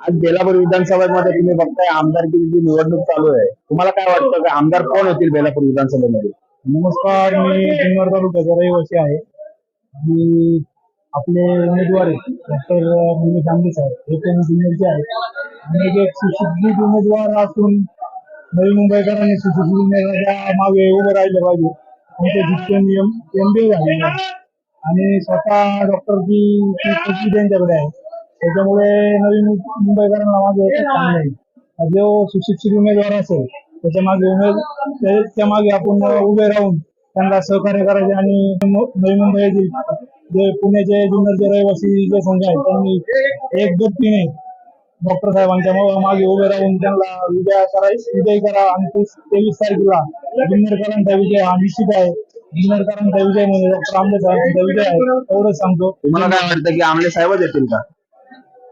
आज बेलापूर विधानसभेमध्ये तुम्ही बघताय आमदारकीची निवडणूक चालू आहे. तुम्हाला काय वाटतं का आमदार कोण होतील बेलापूर विधानसभेमध्ये? नमस्कार मी जुन्नर तालुक्याचा रहिवासी आहे. आणि आपले उमेदवार आहेत डॉक्टर मनीष आंबे साहेब. हे पण जुन्नरचे आहेत. आणि एक सुशिक्षित उमेदवार असून नवी मुंबईकरांनी सुशिक्षित उमेदवाराच्या मागे उभं राहिलं पाहिजे. त्यांचे शिक्षण एम बी झाले आणि स्वतः डॉक्टरची त्यांच्याकडे आहे त्याच्यामुळे नवी मु- मुंबईकरांना माझं एकच सांगणं आहे. जो सुशिक्षित उमेदवार असेल त्याच्यामागे उमेद त्या- मागे आपण उभे राहून त्यांना सहकार्य करायचे आणि नवी मुंबई येथील जे पुण्याचे जुन्नरचे रहिवासी जे संघ आहेत त्यांनी एक दुपटीने डॉक्टर साहेबांच्या मागे उभे राहून त्यांना विजय कराय विजय करा आणि तेवीस तारखेला जुन्नरकरांचा विजय हा निश्चित आहे. जुन्नरकरांचा विजय म्हणजे डॉक्टर आंबे साहेबांचा विजय आहे एवढंच सांगतो. तुम्हाला काय वाटतं की आमले साहेबच येतील का?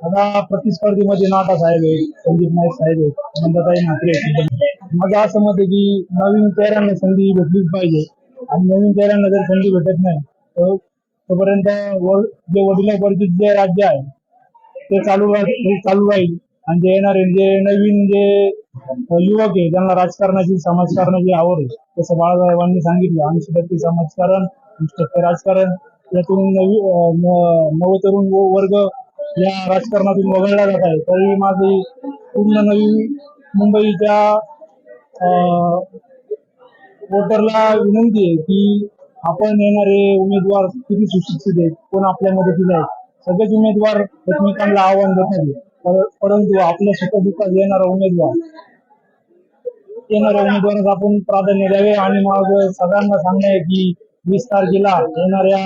आता प्रतिस्पर्धीमध्ये नाटा साहेब आहेत संदीप नाईक साहेब आहेत नंदाताई म्हात्रे आहेत. माझं असं मत आहे की नवीन चेहऱ्यांना संधी भेटलीच पाहिजे आणि नवीन चेहऱ्यांना जर संधी भेटत नाही तर तोपर्यंत व- जे वडिलांपर्यंत जे राज्य आहे ते चालू राहील चालू राहील आणि जे येणारे जे नवीन जे युवक आहे ज्यांना राजकारणाची समाजकारणाची आवड आहे तसं बाळासाहेबांनी सांगितलं आम्ही सुद्धा ते समाजकारण राजकारण यातून नवी नवतरुण वर्ग या राजकारणातून वगळला जात आहे तरी माझी पूर्ण नवी मुंबईच्या वोटरला विनंती आहे की आपण येणारे उमेदवार किती सुशिक्षित आहेत कोण आपल्या मदतीला आहेत सगळेच उमेदवार एकमेकांना आव्हान देतात परंतु आपल्या सुखदुःखात येणारा उमेदवार येणाऱ्या उमेदवारांना आपण प्राधान्य द्यावे. आणि मग सगळ्यांना सांगणं आहे की वीस तारखेला येणाऱ्या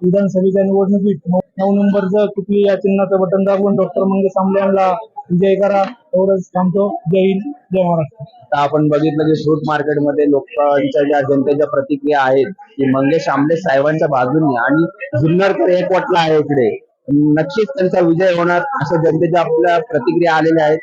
विधानसभेच्या निवडणुकीत नऊ नंबरचं कुठली या चिन्हाचं बटन दाबून डॉक्टर मंगेश आंबे यांना विजय करा एवढंच थांबतो. जय हिंद जय महाराष्ट्र. आता आपण बघितलं की फ्रूट मार्केटमध्ये लोकांच्या ज्या जनतेच्या प्रतिक्रिया आहेत की मंगेश आंबे साहेबांच्या बाजूने आणि जुन्नरकर एक वटला आहे इकडे. नक्कीच त्यांचा विजय होणार असं जनतेच्या आपल्या प्रतिक्रिया आलेल्या आहेत.